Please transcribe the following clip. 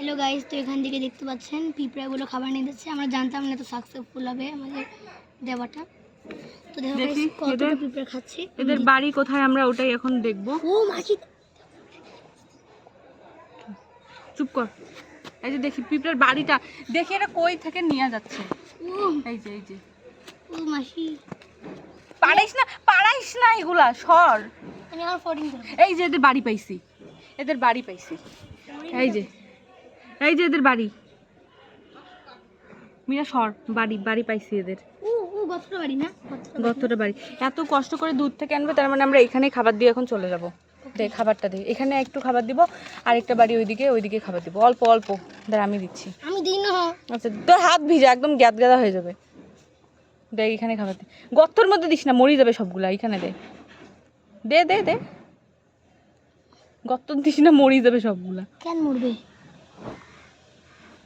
Hello guys তো এখান থেকে দেখতে পাচ্ছেন পিঁপড়াগুলো খাবার নিয়ে দিচ্ছে আমরা জানতাম না তো সাকসেসফুল হবে আমাদের দেওয়াটা। তো দেখো এদের- পিঁপড়া খাচ্ছে। এদের বাড়ি কোথায় আমরা ওটাই এখন দেখব। ও মাছি। চুপ কর। এই যে দেখি পিঁপড়ার বাড়িটা। দেখি এটা কই থেকে নিয়ে যাচ্ছে। এই যে এই যে। ও মাসি পারাইস না পারাইস না এগুলা সর। আমি আমার ফোর্টিন এই যে এদের বাড়ি পাইছি। এদের বাড়ি পাইছি। এই যে। এই যে এদের বাড়ি। মিরা সর বাড়ি বাড়ি পাইছি এদের। গতটা বাড়ি এত কষ্ট করে দুধ থেকে আনবে তার মানে আমরা এখানেই খাবার দিয়ে এখন চলে যাব। দে খাবারটা দিই এখানে একটু খাবার দিব আর একটা বাড়ি ওইদিকে ওইদিকে খাবার দিব। অল্প অল্প। দাঁড়া আমি দিচ্ছি। আমি দিই না। আচ্ছা তোর হাত ভিজে একদম গ্যাদ গ্যাদা হয়ে যাবে। দেখ এখানে খাবার দে। গর্তর মধ্যে দিস না মরে যাবে সবগুলা এখানে দে। দে দে দে। গর্ত দিস না মরে যাবে সবগুলা। কেন মরবে?